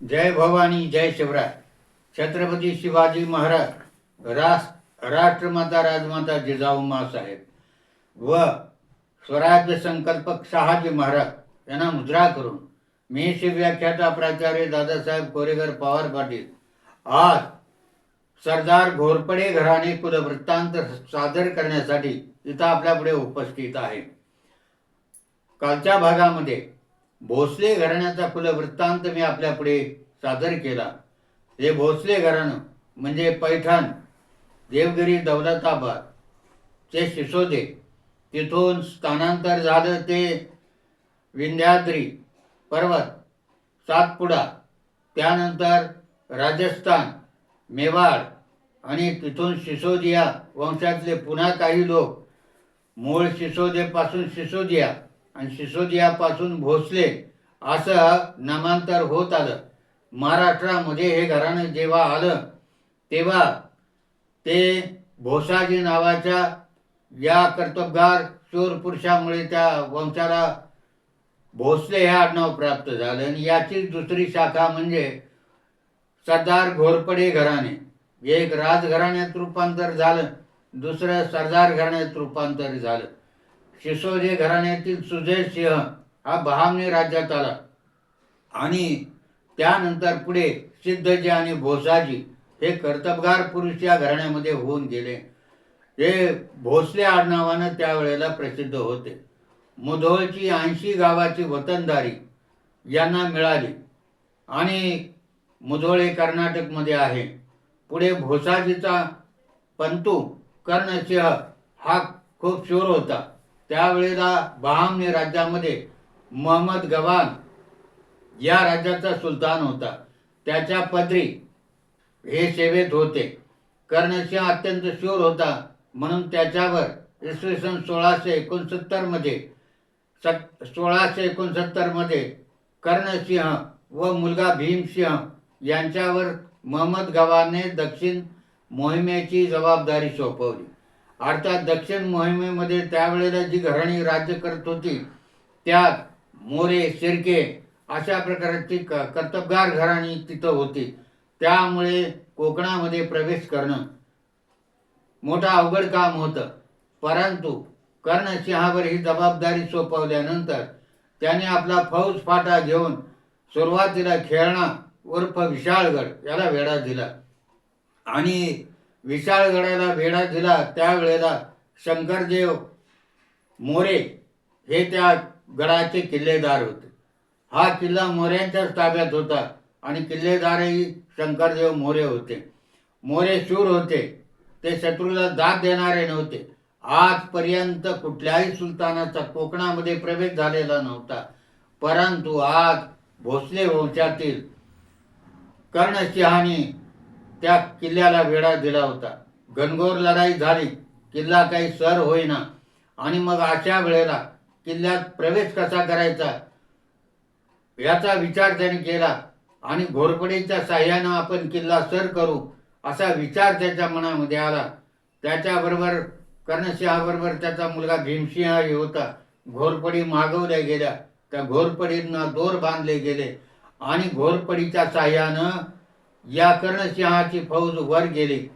जय भवानी जय शिवराय. छत्रपती शिवाजी महाराज रास राष्ट्रमाता राजमाता जिजाऊ साहेब व स्वराज्य संकल्पक शहाजी महाराज यांना मुद्रा करून मी शिवव्याख्याता प्राचार्य दादासाहेब कोरेकर पवार पाटील आज सरदार घोरपडे घराणे कुलवृत्तांत सादर करण्यासाठी इथं आपल्यापुढे उपस्थित आहे. कालच्या भागामध्ये भोसले घराण्याचा कुलवृत्तांत मी आपल्यापुढे सादर केला. हे भोसले घराणं म्हणजे पैठण देवगिरी दौलताबाद. ते शिसोदे तिथून स्थानांतर झालं ते विंध्याद्री पर्वत सातपुडा त्यानंतर राजस्थान मेवाड आणि तिथून सिसोदिया वंशातले पुन्हा काही लोक. मूळ सिसोदेपासून सिसोदिया. आणि सिसोदियापासून भोसले असं नामांतर होत आलं. महाराष्ट्रामध्ये हे घराणं जेव्हा आलं तेव्हा ते भोसाजी नावाच्या या कर्तबगार चोर पुरुषामुळे त्या वंशाला भोसले हे आडनाव प्राप्त झालं. आणि याची दुसरी शाखा म्हणजे सरदार घोरपडे घराणे. एक राजघराण्यात रूपांतर झालं दुसरं सरदार घराण्यात रूपांतर झालं. सिसोदे घराण्यातील सुजय सिंह हा बहामनी राज्यात आला. आणि त्यानंतर पुढे सिद्धजी आणि भोसाजी हे कर्तबगार पुरुष या घराण्यामध्ये होऊन गेले. हे भोसले आडनावानं त्यावेळेला प्रसिद्ध होते. मुधोळची ऐंशी गावाची वतनदारी यांना मिळाली. आणि मुधोळे कर्नाटकमध्ये आहे. पुढे भोसाजीचा पंतू कर्णसिंह हा खूप शूर होता. त्यावेळेला बहामने राज्यामध्ये महम्मद गवान या राज्याचा सुलतान होता. त्याच्या पदरी हे सेवेत होते. कर्णसिंह अत्यंत शूर होता. म्हणून त्याच्यावर इसवी सन सोळाशे एकोणसत्तरमध्ये सत सोळाशे एकोणसत्तरमध्ये कर्णसिंह व मुलगा भीमसिंह यांच्यावर महम्मद गवानने दक्षिण मोहिमेची जबाबदारी सोपवली. अर्थात दक्षिण मोहिमेमध्ये त्यावेळेला जी घराणी राज्य करत होती त्यात मोरे शिर्के अशा प्रकारची क कर्तबगार घराणी तिथं होती. त्यामुळे कोकणामध्ये प्रवेश करणं मोठं अवघड काम होतं. परंतु कर्णसिंहावर ही जबाबदारी सोपवल्यानंतर त्याने आपला फौज फाटा घेऊन सुरुवातीला खेळणा उर्फ विशाळगड याला वेढा दिला. आणि विशाळगडाला वेढा दिला त्यावेळेला शंकरदेव मोरे हे त्या गडाचे किल्लेदार होते. हा किल्ला मोऱ्यांच्याच ताब्यात होता आणि किल्लेदारही शंकरदेव मोरे होते. मोरे शूर होते. ते शत्रूला दाद देणारे नव्हते. आजपर्यंत कुठल्याही सुलतानाचा कोकणामध्ये प्रवेश झालेला नव्हता. परंतु आज भोसले वंशातील कर्णसिंहाने त्या किल्ल्याला वेढा दिला होता. घनघोर लढाई झाली. किल्ला काही सर होईना. आणि मग अशा वेळेला किल्ल्यात प्रवेश कसा करायचा? याचा विचार त्याने केला. आणि घोरपडीच्या साह्यानं आपण किल्ला सर करू असा विचार त्याच्या मनामध्ये आला. त्याच्याबरोबर कर्णसिंहाबरोबर त्याचा मुलगा भीमसिंह होता. घोरपडी मागवल्या गेल्या. त्या घोरपडींना दोर बांधले गेले. आणि घोरपडीच्या साह्यानं या कर्णसिंहाची फौज वर गेली.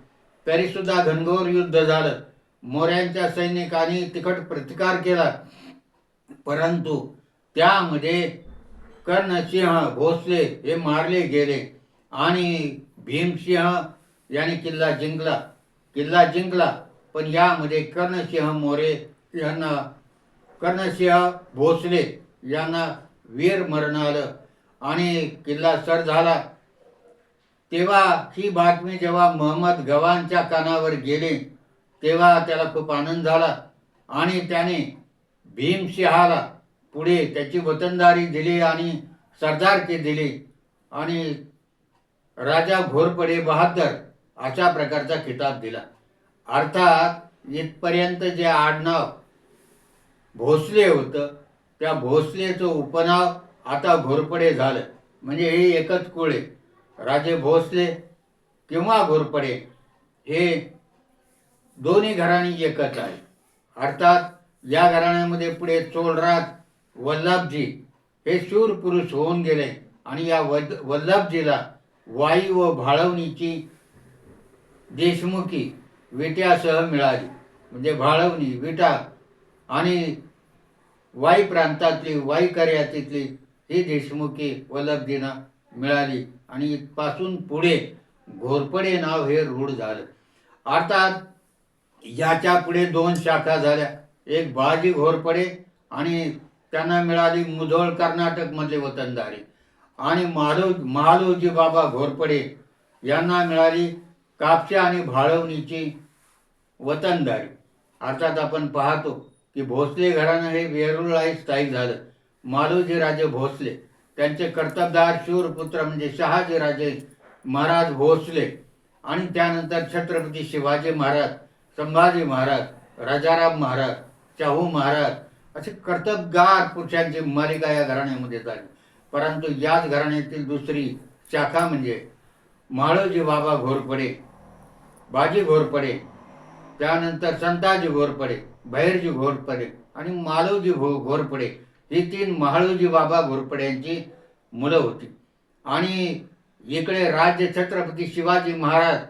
तरी सुद्धा घनघोर युद्ध झालं. मोऱ्यांच्या सैनिकांनी तिखट प्रतिकार केला. परंतु त्यामध्ये कर्णसिंह भोसले हे मारले गेले आणि भीमसिंह याने किल्ला जिंकला. किल्ला जिंकला. पण यामध्ये कर्णसिंह मोरे यांना कर्णसिंह भोसले यांना वीर मरण आलं आणि किल्ला सर झाला. तेव्हा ही बातमी जेव्हा महम्मद गवानच्या कानावर गेली तेव्हा त्याला खूप आनंद झाला आणि त्याने भीमसिंहाला पुढे त्याची वतनदारी दिली आणि सरदारकी दिली आणि राजा घोरपडे बहादर अशा प्रकारचा खिताब दिला. अर्थात इथपर्यंत जे आडनाव भोसले होतं त्या भोसलेचं उपनाव आता घोरपडे झालं. म्हणजे हे एकच कुळे राजे भोसले किंवा घोरपडे हे दोन्ही घराणी एकच आहे. अर्थात या घराण्यामध्ये पुढे चोळराज वल्लभजी हे शूर पुरुष होऊन गेले आणि या वद वल्लभजीला वाई व भाळवणीची देशमुखी विट्यासह मिळाली. म्हणजे भाळवणी विटा आणि वाई प्रांतातली वाई कर्यातीतली ही देशमुखी वल्लभजींना मिळाली. आणि इथपासून पुढे घोरपडे नाव हे रूढ झालं. अर्थात याच्यापुढे दोन शाखा झाल्या. एक बाळाजी घोरपडे आणि त्यांना मिळाली मुधोळ कर्नाटकमधले वतनदारी आणि महालू महालूजी बाबा घोरपडे यांना मिळाली कापशा आणि भाळवणीची वतनदारी अर्थात आपण पाहतो की भोसले घराणं हे वेरूळलाही स्थायिक झालं. मालोजी राजे भोसले त्यांचे कर्तबदार शूरपुत्र म्हणजे शहाजीराजे महाराज भोसले आणि त्यानंतर छत्रपती शिवाजी महाराज संभाजी महाराज राजाराम महाराज शाहू महाराज असे कर्तबगार पुरुषांची मालिका या घराण्यामध्ये झाली परंतु याच घराण्यातील दुसरी शाखा म्हणजे माळोजी बाबा घोरपडे बाजी घोरपडे त्यानंतर संताजी घोरपडे भैरजी घोरपडे आणि मालवजी घो घोरपडे ही तीन महाळोजी बाबा घोरपड्यांची मुलं होती. आणि इकडे राज्य छत्रपती शिवाजी महाराज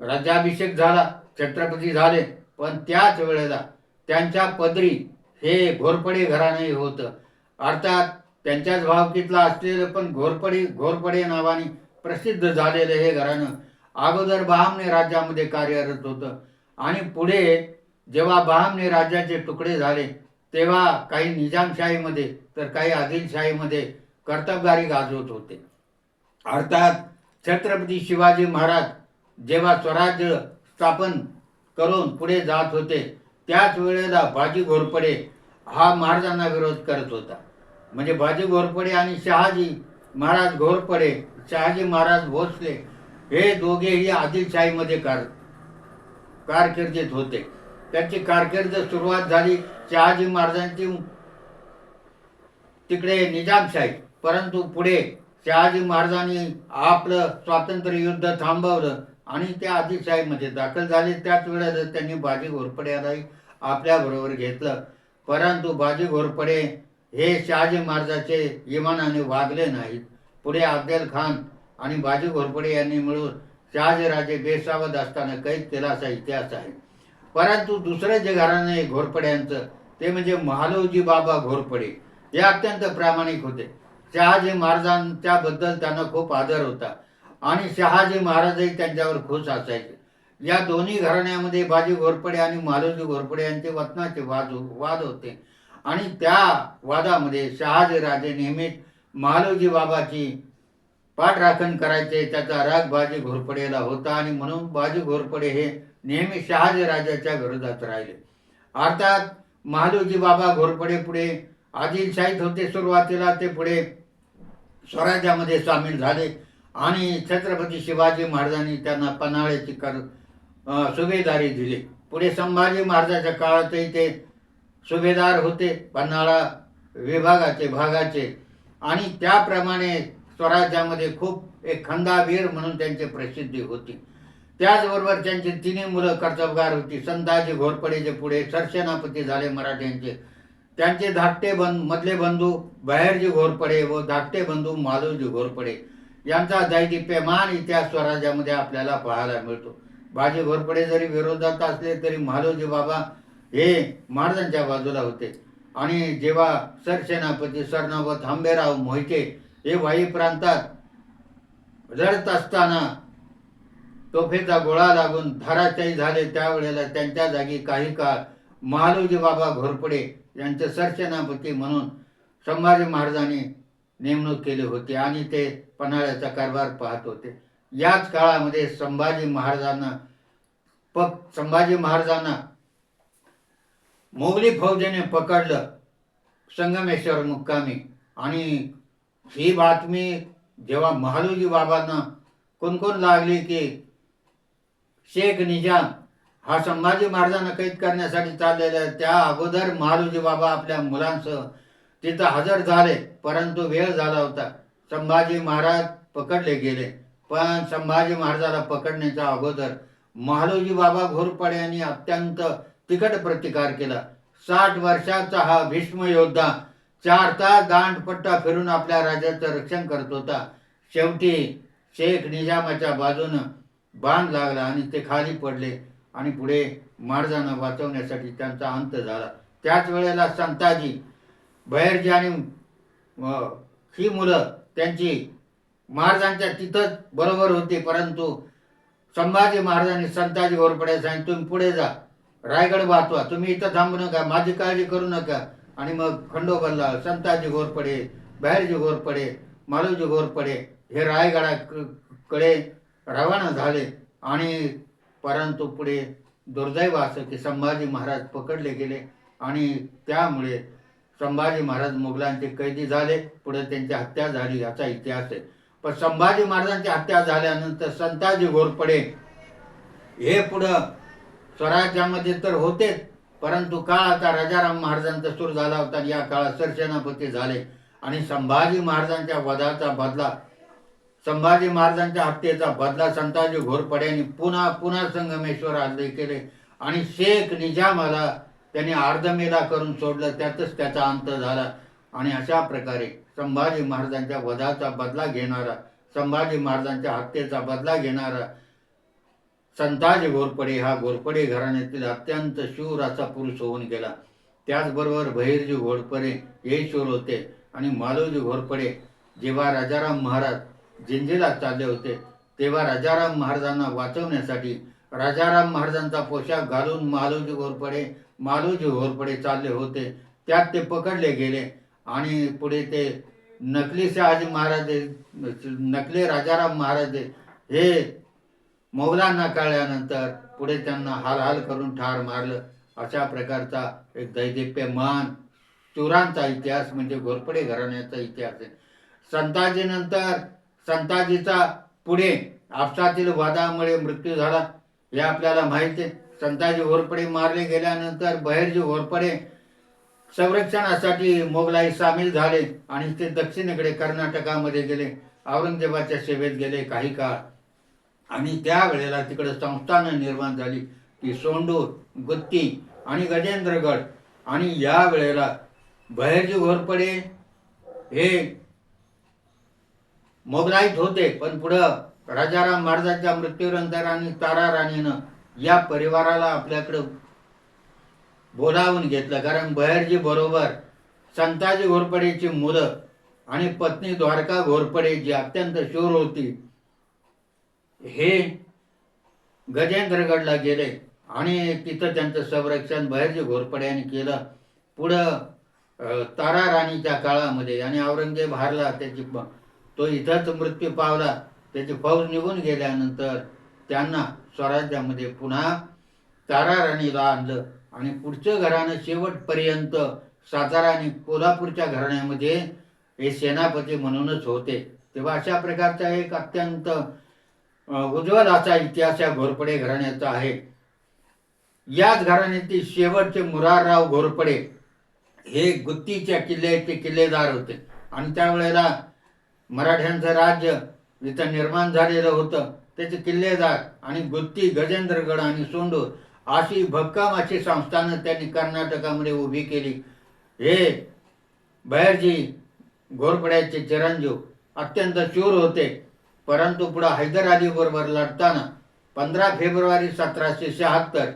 राज्याभिषेक झाला छत्रपती झाले. पण त्याच वेळेला त्यांच्या पदरी हे घोरपडे घराणे होतं. अर्थात त्यांच्याच भावकीतला असलेलं पण घोरपडे घोरपडे नावाने प्रसिद्ध झालेलं हे घराणं अगोदर बहामने राज्यामध्ये कार्यरत होतं. आणि पुढे जेव्हा बहामने राज्याचे तुकडे झाले तेव्हा काही निजामशाहीमध्ये तर काही आदिलशाहीमध्ये कर्तबगारी गाजवत होते. अर्थात छत्रपती शिवाजी महाराज जेव्हा स्वराज्य स्थापन करून पुढे जात होते त्याच वेळेला बाजी घोरपडे हा महाराजांना विरोध करत होता. म्हणजे बाजी घोरपडे आणि शहाजी महाराज घोरपडे शहाजी महाराज भोसले हे दोघेही आदिलशाहीमध्ये कार कारकिर्दीत होते. त्यांची कारकीर्द सुरुवात झाली शहाजी महाराजांची. तिकडे निजामशाही परंतु पुढे शहाजी महाराजांनी आपलं स्वातंत्र्य युद्ध थांबवलं आणि त्या आदिशाहीमध्ये दाखल झाले. त्याच वेळेस त्यांनी बाजी घोरपड्यालाही आपल्याबरोबर घेतलं. परंतु बाजी घोरपडे हे शहाजी महाराजाचे इमानाने वागले नाहीत. पुढे अफजल खान आणि बाजी घोरपडे यांनी मिळून शहाजीराजे बेसावध असताना कैद केला असा इतिहास आहे. परंतु दुसरं जे घराणं आहे घोरपड्यांचं ते म्हणजे महालोजी बाबा घोरपडे हे अत्यंत प्रामाणिक होते. शहाजी महाराजांच्याबद्दल त्यांना खूप आदर होता. आणि शहाजी महाराजही त्यांच्यावर खुश असायचे. या दोन्ही घराण्यामध्ये बाजी घोरपडे आणि मालोजी घोरपडे यांचे वतनाचे वाद हो, वाद होते. आणि त्या वादामध्ये शहाजी राजे नेहमीच महालोजी बाबाची पाठराखण करायचे त्याचा राग बाजी घोरपडेला होता आणि म्हणून बाजी घोरपडे हे नेहमी शहाजी राजाच्या विरोधात राहिले. अर्थात महालोजी बाबा घोरपडे पुढे आदिलशाहीत होते सुरुवातीला ते पुढे स्वराज्यामध्ये सामील झाले. आणि छत्रपती शिवाजी महाराजांनी त्यांना पन्हाळ्याची कर सुभेदारी दिली. पुढे संभाजी महाराजाच्या काळातही ते सुभेदार होते पन्हाळा विभागाचे भागाचे. आणि त्याप्रमाणे स्वराज्यामध्ये खूप एक खंदावीर म्हणून त्यांची प्रसिद्धी होती. त्याचबरोबर त्यांची तिन्ही मुलं कर्तबगार होती. संताजी घोरपडेचे पुढे सरसेनापती झाले मराठ्यांचे. त्यांचे धाकटे बंध मधले बंधू बाहेरजी घोरपडे व धाकटे बंधू मालोजी घोरपडे. यांचा दैदिप्यमान इतिहास स्वराज्यामध्ये आपल्याला पाहायला मिळतो. बाजी घोरपडे जरी विरोधात असले तरी महालोजी बाबा हे महाराजांच्या बाजूला होते. आणि जेव्हा सरसेनापती सरनावत आंबेराव मोहिते हे वाई प्रांतात रडत असताना तोफेचा गोळा लागून धाराशाही झाले. त्यावेळेला त्यांच्या जागी काही काळ महालोजी बाबा घोरपडे यांचे सरसेनापती म्हणून संभाजी महाराजांनी नेमणूक केली होती आणि ते पन्हाळ्याचा कारभार पाहत होते. याच काळामध्ये संभाजी महाराजांना पक संभाजी महाराजांना मोगली फौजेने पकडलं संगमेश्वर मुक्कामी आणि ही बातमी जेव्हा महालोजी बाबांना कोण लागली की शेख निजाम हा संभाजी महाराजांना कैद करण्यासाठी चाललेला आहे. त्या अगोदर महालोजी बाबा आपल्या मुलांसह तिथं हजर झाले परंतु वेळ झाला होता संभाजी महाराज पकडले गेले पण संभाजी महाराजाला पकडण्याच्या अगोदर महालोजी बाबा घोरपडे यांनी अत्यंत तिखट प्रतिकार केला साठ वर्षाचा हा भीष्म योद्धा चार तास दांडपट्टा फिरून आपल्या राजाचं रक्षण करत होता. शेवटी शेख निजामाच्या बाजूनं बाण लागला आणि ते खाली पडले आणि पुढे महाराजांना वाचवण्यासाठी त्यांचा अंत झाला. त्याच वेळेला संताजी भैरजी आणि ही मुलं त्यांची महाराजांच्या तिथंच बरोबर होती परंतु संभाजी महाराजांनी संताजी घोरपडे सांगितलं तुम्ही पुढे जा. रायगड वाचवा. तुम्ही इथं थांबू नका. माझी काळजी करू नका. आणि मग खंडोबाला संताजी घोरपडे बाहेरजी घोरपडे मालूजी घोरपडे हे रायगडाकडे रवाना झाले आणि परंतु पुढे दुर्दैव असं की संभाजी महाराज पकडले गेले आणि त्यामुळे संभाजी महाराज मुघलांचे कैदी झाले. पुढे त्यांची हत्या झाली याचा इतिहास आहे. पण संभाजी महाराजांची हत्या झाल्यानंतर संताजी घोरपडे हे पुढं स्वराज्यामध्ये तर होतेच. परंतु काळ आता राजाराम महाराजांचा सुरू झाला होता आणि या काळात सरसेनापती झाले. आणि संभाजी महाराजांच्या वधाचा बदला संभाजी महाराजांच्या हत्येचा बदला संताजी घोरपड्यांनी पुन्हा पुन्हा संगमेश्वर हल्ले केले. आणि शेख निजामाला त्यांनी अर्धमेला करून सोडलं त्यातच त्याचा अंत झाला. आणि अशा प्रकारे संभाजी महाराजांच्या वधाचा बदला घेणारा संभाजी महाराजांच्या हत्येचा बदला घेणारा संताजी घोरपडे हा घोरपडे घराण्यातील अत्यंत शूर असा पुरुष होऊन गेला. त्याचबरोबर बहिर्जी घोरपडे हे शूर होते. आणि मालोजी घोरपडे जेव्हा राजाराम महाराज जिंजीला चालले होते तेव्हा राजाराम महाराजांना वाचवण्यासाठी राजाराम महाराजांचा पोशाख घालून मालोजी घोरपडे मालोजी घोरपडे चालले होते. त्यात ते पकडले गेले आणि पुढे ते नकली शहाजी महाराज नकली राजाराम महाराज हे मौलांना कळल्यानंतर पुढे त्यांना हाल हाल करून ठार मारलं. अशा प्रकारचा एक दैदिप्यमान चुरांचा इतिहास म्हणजे घोरपडे घराण्याचा इतिहास आहे. संताजीनंतर संताजीचा पुढे आपसातील वादामुळे मृत्यू झाला. हे आपल्याला माहिती आहे. संताजी घोरपडे मारले गेल्यानंतर बहिरजी घोरपडे संरक्षणासाठी मोगलाई सामील झाले आणि ते दक्षिणेकडे कर्नाटकामध्ये गेले. औरंगजेबाच्या सेवेत गेले काही काळ. आणि त्यावेळेला तिकडे संस्थानं निर्माण झाली ती सोंडूर गुत्ती आणि गजेंद्रगड. आणि या वेळेला बहिर्जी घोरपडे हे मोगलाईत होते पण पुढं राजाराम महाराजांच्या मृत्यूनंतर आणि तारा राणीनं या परिवाराला आपल्याकडं बोलावून घेतलं. कारण बहिर्जी बरोबर संताजी घोरपडेची मुलं आणि पत्नी द्वारका घोरपडे जी अत्यंत शूर होती हे गजेंद्रगडला गेले आणि तिथं त्यांचं संरक्षण बहिर्जी घोरपड्याने यांनी केलं. पुढं तारा राणीच्या काळामध्ये आणि औरंगजेब हारला त्याची तो इथंच मृत्यू पावला. त्याची फौज निघून गेल्यानंतर त्यांना स्वराज्यामध्ये पुन्हा तारा राणीला आणलं आणि पुढचं घराणं शेवटपर्यंत सातारा आणि कोल्हापूरच्या घराण्यामध्ये हे सेनापती म्हणूनच होते. तेव्हा अशा प्रकारचा एक अत्यंत अं, इतिहास या घोरपडे घराण्याचा आहे. याच घराण्यातील शेवटचे मुरारराव घोरपडे हे गुत्तीच्या किल्ल्याचे किल्लेदार होते. आणि त्यावेळेला मराठ्यांचं राज्य इथं निर्माण झालेलं होतं. त्याचे किल्लेदार आणि गुत्ती गजेंद्रगड आणि सोंडूर अशी भक्कम अशी संस्थानं त्यांनी कर्नाटकामध्ये उभी केली. हे बहिर्जी घोरपड्याचे चिरंजीव अत्यंत शूर होते. परंतु पुढं हैदर अली बरोबर लढताना पंधरा फेब्रुवारी सतराशे शहात्तर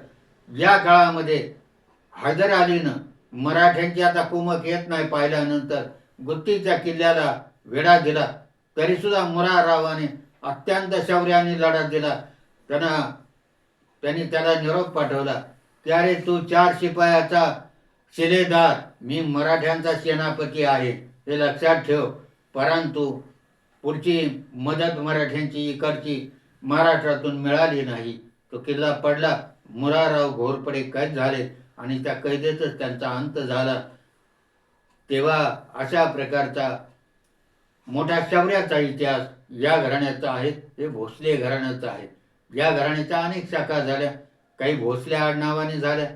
या काळामध्ये हैदर अलीनं मराठ्यांची आता कुमक येत नाही पाहिल्यानंतर गुत्तीच्या किल्ल्याला वेढा दिला. तरीसुद्धा मुरारावाने अत्यंत शौर्याने लढा दिला. त्यांना त्यांनी त्याला निरोप पाठवला. त्यारे तू चार शिपायाचा शिलेदार मी मराठ्यांचा सेनापती आहे हे लक्षात ठेव. परंतु पुढची मदत मराठ्यांची इकडची महाराष्ट्रातून मिळाली नाही. तो किल्ला पडला. मुराराव घोरपडे कैद झाले आणि त्या कैदेतच त्यांचा अंत झाला. तेव्हा अशा प्रकारचा मोठ्या शौर्याचा इतिहास या घराण्याचा आहे. हे भोसले घराण्याचा आहे. या घराण्याच्या अनेक शाखा झाल्या. काही भोसले आडनावाने झाल्या.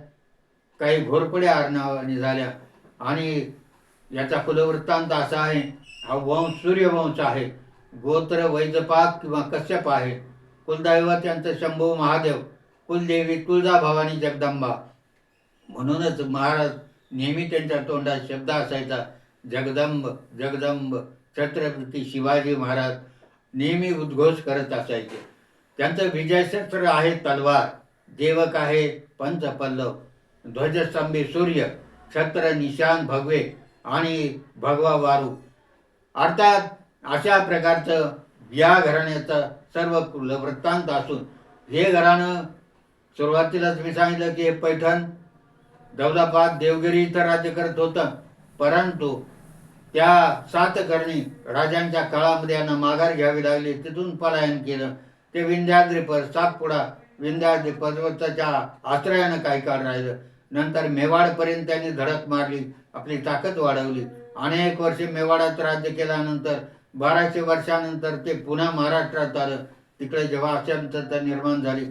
काही घोरपडे आडनावाने झाल्या. आणि याचा कुलवृत्तांत असा आहे हा वंश सूर्यवंश आहे. गोत्र वैजपाक किंवा कश्यप आहे. कुलदैवत यांचं शंभू महादेव कुलदेवी तुळजाभवानी जगदंबा. म्हणूनच महाराज नेहमी त्यांच्या तोंडात शब्द असायचा जगदंब जगदंब छत्रपती शिवाजी महाराज नेहमी उद्घोष करत असायचे. त्यांचं विजयशस्त्र आहे तलवार देवक आहे पंचपल्लव ध्वजस्तंभी सूर्य छत्र निशान भगवे आणि भगवा वारू. अर्थात अशा प्रकारचं या घराण्याचं सर्व वृत्तांत असून हे घराणं सुरुवातीलाच मी सांगितलं की हे पैठण दौलाबाद देवगिरी इथं राज्य करत होतं. परंतु त्या सातकर्णी राजांच्या काळामध्ये यांना माघार घ्यावी लागली. तिथून पलायन केलं. ते विंध्याद्री पर सातपुडा विंध्याद्री पर्वताच्या आश्रयानं काही काळ राहिलं. नंतर मेवाडपर्यंत त्यांनी धडक मारली. आपली ताकद वाढवली. अनेक वर्षे मेवाडात राज्य केल्यानंतर बाराशे वर्षानंतर ते पुन्हा महाराष्ट्रात आलं. तिकडे जेव्हा अशांतता निर्माण झाली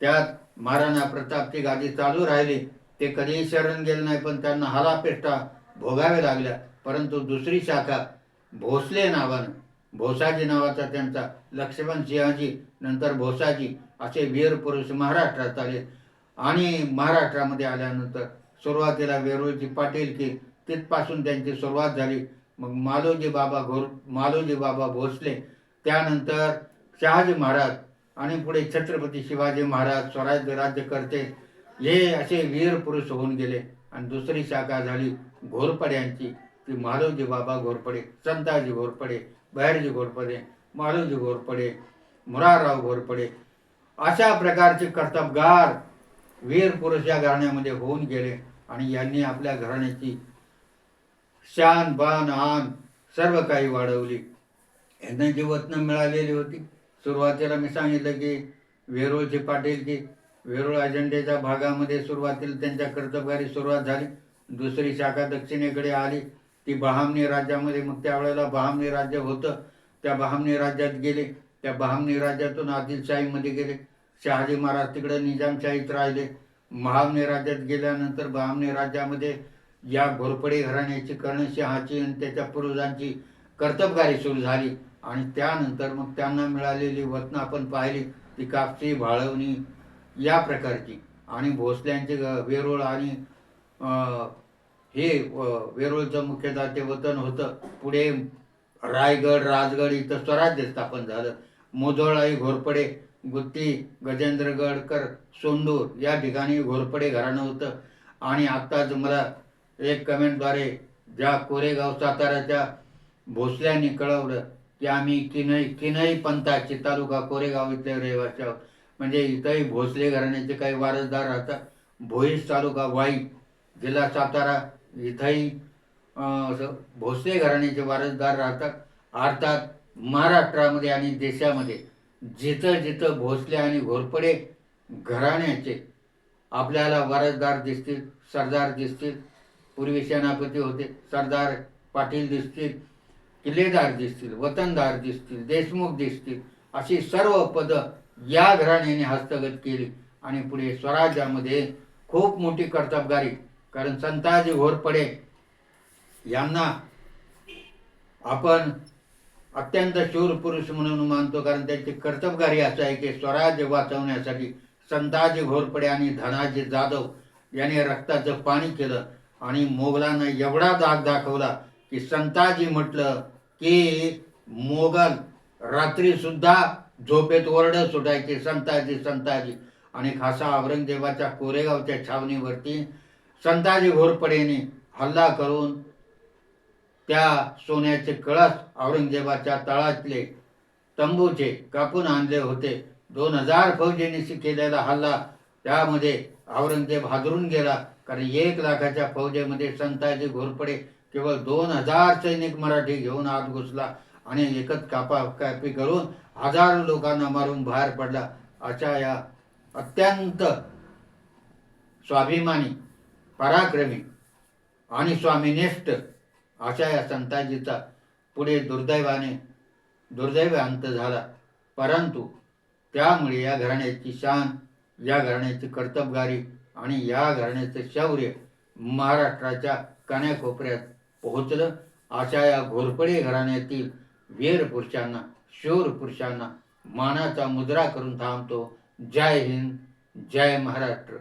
त्यात महाराणा प्रतापची गादी चालू राहिली. ते कधीही शरण गेले नाही पण त्यांना हलापेष्टा भोगावे लागल्या. परंतु दुसरी शाखा भोसले नावानं भोसाजी नावाचा त्यांचा लक्ष्मण सिंहाजी नंतर भोसाजी असे वीर पुरुष महाराष्ट्रात आले. आणि महाराष्ट्रामध्ये आल्यानंतर सुरुवातीला वेरूळची पाटील की तिथपासून त्यांची सुरुवात झाली. मग मालोजी बाबा घोर मालोजी बाबा भोसले. त्यानंतर शहाजी महाराज आणि पुढे छत्रपती शिवाजी महाराज स्वराज्य राज्य करते. हे असे वीर पुरुष होऊन गेले. आणि दुसरी शाखा झाली घोरपड्यांची ती मालोजी बाबा घोरपडे संताजी घोरपडे बहिरजी घोरपडे मालोजी घोरपडे मुरारराव घोरपडे. अशा प्रकारचे कर्तबगार वीर पुरुष या घराण्यामध्ये होऊन गेले. आणि यांनी आपल्या घराण्याची शान बान आन सर्व काही वाढवली. यांना जी वतनं मिळालेली होती सुरुवातीला मी सांगितलं की वेरूळचे पाटील की वेरूळ अजेंडेच्या भागामध्ये सुरुवातीला त्यांच्या कर्तबगारी सुरुवात झाली. दुसरी शाखा दक्षिणेकडे आली. ती बहामनी राज्यामध्ये मग त्यावेळेला बहामनी राज्य होतं. त्या बहामनी राज्यात गेले. त्या बहामनी राज्यातून आदिलशाहीमध्ये गेले. शहाजी महाराज तिकडे निजामशाहीत राहिले. महामनी राज्यात गेल्यानंतर बहामनी राज्यामध्ये या घोरपडे घराण्याची कर्णशहाची आणि त्याच्या पूर्वजांची कर्तबगारी सुरू झाली. आणि त्यानंतर मग त्यांना मिळालेली वतनं आपण पाहिली ती कापसी भाळवणी या प्रकारची. आणि भोसल्यांचे ग- वेरूळ आणि हे वेरूळचं मुख्यतः ते वतन होतं. पुढे रायगड राजगड इथं स्वराज्य स्थापन झालं. मोधोळाई घोरपडे गुत्ती गजेंद्रगडकर सोंडूर या ठिकाणी घोरपडे घराणं होतं. आणि आत्ताच मला एक कमेंटद्वारे ज्या कोरेगाव साताऱ्याच्या भोसल्यांनी कळवलं की आम्ही किनई किनई पंथाचे तालुका कोरेगाव इथले रहिवासी आहोत. म्हणजे इथंही भोसले घराण्याचे काही वारसदार राहतात. भोईस तालुका वाई जिल्हा सातारा इथंही असं भोसले घराण्याचे वारसदार राहतात. अर्थात महाराष्ट्रामध्ये आणि देशामध्ये जिथं जिथं भोसले आणि घोरपडे घराण्याचे आपल्याला वारसदार दिसतील सरदार दिसतील पूर्वी सेनापती होते. सरदार पाटील दिसतील किल्लेदार दिसतील वतनदार दिसतील देशमुख दिसतील अशी सर्व पदं या घराण्याने हस्तगत केली. आणि पुढे स्वराज्यामध्ये खूप मोठी कर्तबगारी कारण संताजी घोरपडे यांना आपण अत्यंत शूर पुरुष म्हणून मानतो कारण त्यांची कर्तबगारी असं आहे की स्वराज्य वाचवण्यासाठी संताजी घोरपडे आणि धनाजी जाधव यांनी रक्ताचं पाणी केलं. आणि मोगलांना एवढा दाग दाखवला की संताजी म्हटलं की मोगल रात्री सुद्धा झोपेत ओरड सुटायचे संताजी संताजी. आणि खासा औरंगजेबाच्या कोरेगावच्या छावणीवरती संताजी घोरपडेने हल्ला करून त्या सोन्याचे कळस औरंगजेबाच्या तळातले तंबूचे कापून आणले होते. दोन हजार फौजेने केलेला हल्ला त्यामध्ये औरंगजेब हादरून गेला. कारण एक लाखाच्या फौजेमध्ये संताजी घोरपडे केवळ दोन हजार सैनिक मराठी घेऊन आत घुसला आणि एकच कापा कापी करून हजारो लोकांना मारून बाहेर पडला. अशा या अत्यंत स्वाभिमानी पराक्रमी आणि स्वामीनिष्ठ अशा या संताजीचा पुढे दुर्दैवाने दुर्दैव अंत झाला. परंतु त्यामुळे या घराण्याची शान या घराण्याची कर्तबगारी आणि या घराण्याचं शौर्य महाराष्ट्राच्या कान्याकोपऱ्यात पोहोचलं. अशा या घोरपडे घराण्यातील वीर पुरुषांना शूर पुरुषांना मानाचा मुद्रा करून थांबतो. जय हिंद जय महाराष्ट्र.